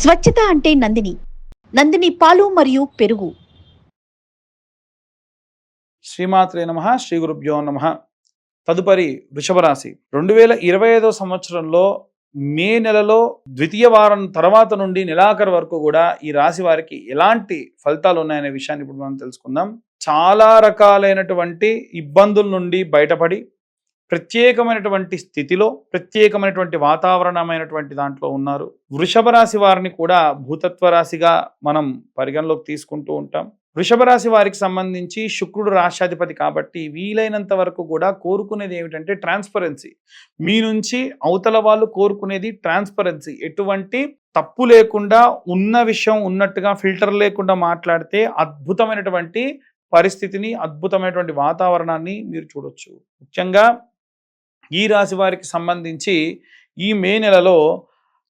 స్వచ్ఛత అంటే నందిని. నందిని పాలు మరియు పెరుగు. శ్రీమాత్రే నమ శ్రీ గురుభ్యో నమ. తదుపరి వృషభ రాశి రెండు వేల ఇరవై ఐదో సంవత్సరంలో మే నెలలో ద్వితీయ వారం తర్వాత నుండి నెలాఖరు వరకు కూడా ఈ రాశి వారికి ఎలాంటి ఫలితాలు ఉన్నాయనే విషయాన్ని ఇప్పుడు మనం తెలుసుకుందాం. చాలా రకాలైనటువంటి ఇబ్బందుల నుండి బయటపడి ప్రత్యేకమైనటువంటి స్థితిలో ప్రత్యేకమైనటువంటి వాతావరణమైనటువంటి దాంట్లో ఉన్నారు. వృషభ రాశి వారిని కూడా భూతత్వ రాశిగా మనం పరిగణలోకి తీసుకుంటూ ఉంటాం. వృషభ రాశి వారికి సంబంధించి శుక్రుడు రాష్ట్రాధిపతి కాబట్టి వీలైనంత వరకు కూడా కోరుకునేది ఏమిటంటే ట్రాన్స్పరెన్సీ. మీ నుంచి అవతల వాళ్ళు కోరుకునేది ట్రాన్స్పరెన్సీ. ఎటువంటి తప్పు లేకుండా ఉన్న విషయం ఉన్నట్టుగా ఫిల్టర్ లేకుండా మాట్లాడితే అద్భుతమైనటువంటి పరిస్థితిని అద్భుతమైనటువంటి వాతావరణాన్ని మీరు చూడొచ్చు. ముఖ్యంగా ఈ రాశి వారికి సంబంధించి ఈ మే నెలలో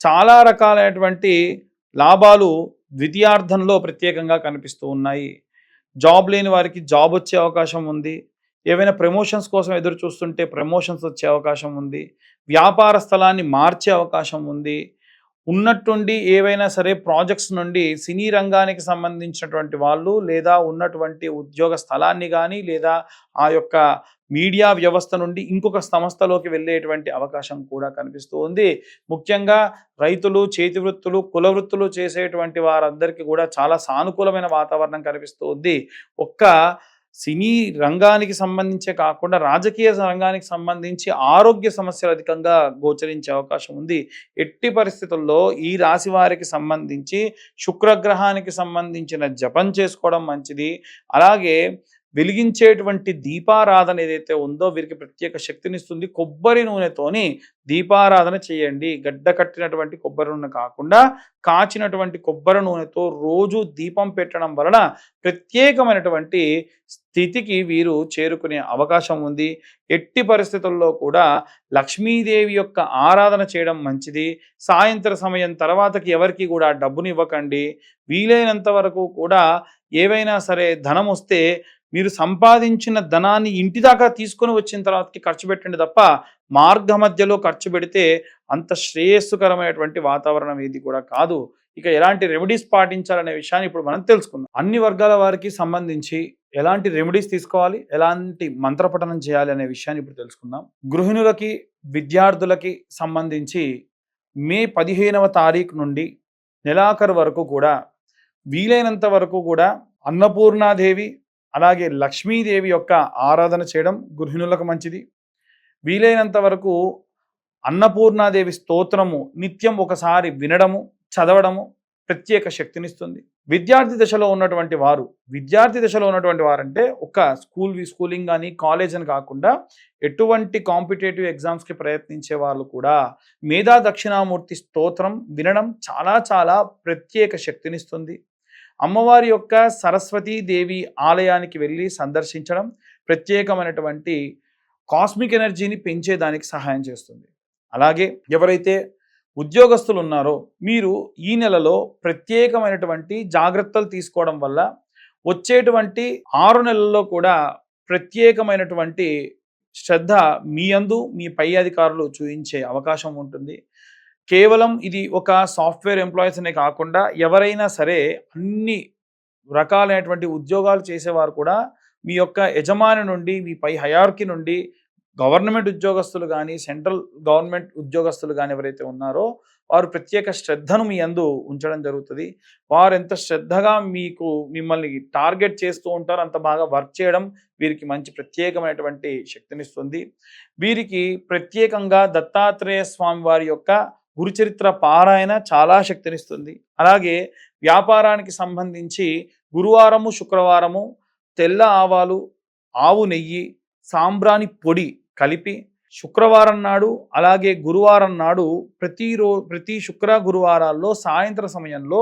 చాలా రకాలైనటువంటి లాభాలు ద్వితీయార్థంలో ప్రత్యేకంగా కనిపిస్తూ ఉన్నాయి. జాబ్ లేని వారికి జాబ్ వచ్చే అవకాశం ఉంది. ఏవైనా ప్రమోషన్స్ కోసం ఎదురు చూస్తుంటే ప్రమోషన్స్ వచ్చే అవకాశం ఉంది. వ్యాపార స్థలాన్ని మార్చే అవకాశం ఉంది. ఉన్నట్టుండి ఏవైనా సరే ప్రాజెక్ట్స్ నుండి సినీ రంగానికి సంబంధించినటువంటి వాళ్ళు లేదా ఉన్నటువంటి ఉద్యోగ స్థలాన్ని కానీ లేదా ఆ యొక్క మీడియా వ్యవస్థ నుండి ఇంకొక సంస్థలోకి వెళ్ళేటువంటి అవకాశం కూడా కనిపిస్తూ ఉంది ముఖ్యంగా రైతులు చేతి వృత్తులు కుల వృత్తులు చేసేటువంటి వారందరికీ కూడా చాలా సానుకూలమైన వాతావరణం కనిపిస్తూ ఉంది ఒక్క సినీ రంగానికి సంబంధించే కాకుండా రాజకీయ రంగానికి సంబంధించి ఆరోగ్య సమస్యలు అధికంగా గోచరించే అవకాశం ఉంది. ఎట్టి పరిస్థితుల్లో ఈ రాశి వారికి సంబంధించి శుక్రగ్రహానికి సంబంధించిన జపం చేసుకోవడం మంచిది. అలాగే వెలిగించేటువంటి దీపారాధన ఏదైతే ఉందో వీరికి ప్రత్యేక శక్తినిస్తుంది కొబ్బరి నూనెతోని దీపారాధన చేయండి. గడ్డ కట్టినటువంటి కొబ్బరి నూనె కాకుండా కాచినటువంటి కొబ్బరి నూనెతో రోజు దీపం పెట్టడం వలన ప్రత్యేకమైనటువంటి స్థితికి వీరు చేరుకునే అవకాశం ఉంది. ఎట్టి పరిస్థితుల్లో కూడా లక్ష్మీదేవి యొక్క ఆరాధన చేయడం మంచిది. సాయంత్ర సమయం తర్వాతకి ఎవరికి కూడా డబ్బుని ఇవ్వకండి వీలైనంత వరకు కూడా ఏవైనా సరే ధనం వస్తే మీరు సంపాదించిన ధనాన్ని ఇంటి దాకా తీసుకొని వచ్చిన తర్వాతకి ఖర్చు పెట్టండి తప్ప మార్గ మధ్యలో ఖర్చు పెడితే అంత శ్రేయస్సుకరమైనటువంటి వాతావరణం ఏది కూడా కాదు. ఇక ఎలాంటి రెమెడీస్ పాటించాలనే విషయాన్ని ఇప్పుడు మనం తెలుసుకుందాం. అన్ని వర్గాల వారికి సంబంధించి ఎలాంటి రెమెడీస్ తీసుకోవాలి ఎలాంటి మంత్రపఠనం చేయాలి అనే విషయాన్ని ఇప్పుడు తెలుసుకుందాం. గృహిణులకి విద్యార్థులకి సంబంధించి మే పదిహేనవ తారీఖు నుండి నెలాఖరు వరకు కూడా వీలైనంత వరకు కూడా అన్నపూర్ణాదేవి అలాగే లక్ష్మీదేవి యొక్క ఆరాధన చేయడం గృహిణులకు మంచిది. వీలైనంత వరకు అన్నపూర్ణాదేవి స్తోత్రము నిత్యం ఒకసారి వినడము చదవడము ప్రత్యేక శక్తినిస్తుంది. విద్యార్థి దశలో ఉన్నటువంటి వారు విద్యార్థి దశలో ఉన్నటువంటి వారంటే ఒక స్కూల్ స్కూలింగ్ కానీ కాలేజ్ అని కాకుండా ఎటువంటి కాంపిటేటివ్ ఎగ్జామ్స్కి ప్రయత్నించే వాళ్ళు కూడా మేధా దక్షిణామూర్తి స్తోత్రం వినడం చాలా చాలా ప్రత్యేక శక్తినిస్తుంది. అమ్మవారి యొక్క సరస్వతీ దేవి ఆలయానికి వెళ్ళి సందర్శించడం ప్రత్యేకమైనటువంటి కాస్మిక్ ఎనర్జీని పెంచేదానికి సహాయం చేస్తుంది. అలాగే ఎవరైతే ఉద్యోగస్తులు ఉన్నారో మీరు ఈ నెలలో ప్రత్యేకమైనటువంటి జాగ్రత్తలు తీసుకోవడం వల్ల వచ్చేటువంటి ఆరు నెలల్లో కూడా ప్రత్యేకమైనటువంటి శ్రద్ధ మీ అందు మీ పై అధికారులు చూపించే అవకాశం ఉంటుంది. కేవలం ఇది ఒక సాఫ్ట్వేర్ ఎంప్లాయీస్ అనే కాకుండా ఎవరైనా సరే అన్ని రకాలైనటువంటి ఉద్యోగాలు చేసేవారు కూడా మీ యొక్క యజమాని నుండి మీ పై హయార్కి నుండి గవర్నమెంట్ ఉద్యోగస్తులు కానీ సెంట్రల్ గవర్నమెంట్ ఉద్యోగస్తులు కానీ ఎవరైతే ఉన్నారో వారు ప్రత్యేక శ్రద్ధను మీ అందు ఉంచడం జరుగుతుంది. వారు ఎంత శ్రద్ధగా మీకు మిమ్మల్ని టార్గెట్ చేస్తూ ఉంటారో అంత బాగా వర్క్ చేయడం వీరికి మంచి ప్రత్యేకమైనటువంటి శక్తినిస్తుంది. వీరికి ప్రత్యేకంగా దత్తాత్రేయ స్వామి వారి యొక్క గురుచరిత్ర పారాయణ చాలా శక్తినిస్తుంది. అలాగే వ్యాపారానికి సంబంధించి గురువారము శుక్రవారము తెల్ల ఆవాలు ఆవు నెయ్యి సాంబ్రాణి పొడి కలిపి శుక్రవారం నాడు అలాగే గురువారం నాడు ప్రతిరో ప్రతి శుక్ర గురువారాల్లో సాయంత్ర సమయంలో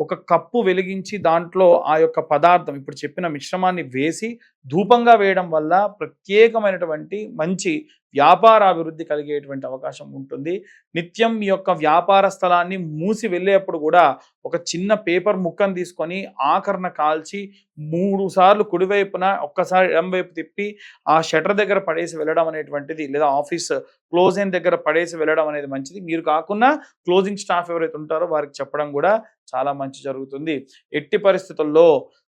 ఒక కప్పు వెలిగించి దాంట్లో ఆ యొక్క పదార్థం ఇప్పుడు చెప్పిన మిశ్రమాన్ని వేసి ధూపంగా వేయడం వల్ల ప్రత్యేకమైనటువంటి మంచి వ్యాపార అభివృద్ధి కలిగేటువంటి అవకాశం ఉంటుంది. నిత్యం మీ యొక్క వ్యాపార స్థలాన్ని మూసి వెళ్ళేప్పుడు కూడా ఒక చిన్న పేపర్ ముక్కను తీసుకొని ఆకరణ కాల్చి మూడు సార్లు కుడివైపున ఒక్కసారి ఎడంవైపు తిప్పి ఆ షటర్ దగ్గర పడేసి వెళ్ళడం అనేటువంటిది లేదా ఆఫీస్ క్లోజ్ అయిన దగ్గర పడేసి వెళ్ళడం అనేది మంచిది. మీరు కాకుండా క్లోజింగ్ స్టాఫ్ ఎవరైతే ఉంటారో వారికి చెప్పడం కూడా చాలా మంచి జరుగుతుంది. ఎట్టి పరిస్థితుల్లో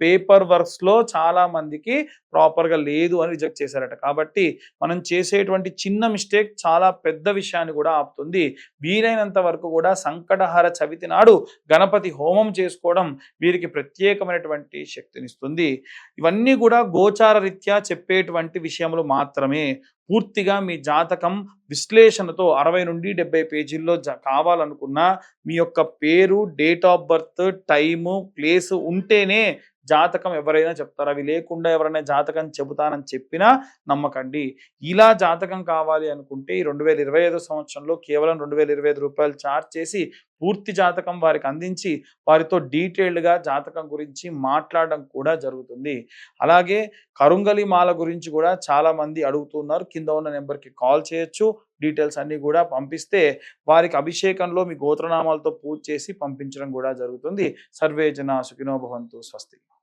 పేపర్ వర్క్స్లో చాలా మందికి ప్రాపర్గా లేదు అని రిజెక్ట్ చేశారట. కాబట్టి మనం చేసేటువంటి చిన్న మిస్టేక్ చాలా పెద్ద విషయాన్ని కూడా ఆపుతుంది. వీలైనంత వరకు కూడా సంకటహార చవితి నాడు గణపతి హోమం చేసుకోవడం వీరికి ప్రత్యేకమైనటువంటి శక్తినిస్తుంది. ఇవన్నీ కూడా గోచార రీత్యా చెప్పేటువంటి విషయములు మాత్రమే. పూర్తిగా మీ జాతకం విశ్లేషణతో అరవై నుండి డెబ్బై పేజీల్లో జ కావాలనుకున్నా మీ యొక్క పేరు date of birth time place ఉంటేనే జాతకం ఎవరైనా చెప్తారు. అవి లేకుండా ఎవరైనా జాతకం చెబుతానని చెప్పినా నమ్మకండి. ఇలా జాతకం కావాలి అనుకుంటే ఈ రెండు వేల ఇరవై ఐదు సంవత్సరంలో కేవలం రెండు వేల ఇరవై ఐదు రూపాయలు చార్జ్ చేసి పూర్తి జాతకం వారికి అందించి వారితో డీటెయిల్డ్గా జాతకం గురించి మాట్లాడడం కూడా జరుగుతుంది. అలాగే కరుంగలి మాల గురించి కూడా చాలా మంది అడుగుతున్నారు. కింద ఉన్న నెంబర్కి కాల్ చేయొచ్చు. డీటెయిల్స్ అన్నీ కూడా పంపిస్తే వారికి అభిషేకంలో మీ గోత్రనామాలతో పూజ చేసి పంపించడం కూడా జరుగుతుంది. సర్వే జన సుఖినో భవంతు స్వస్తి.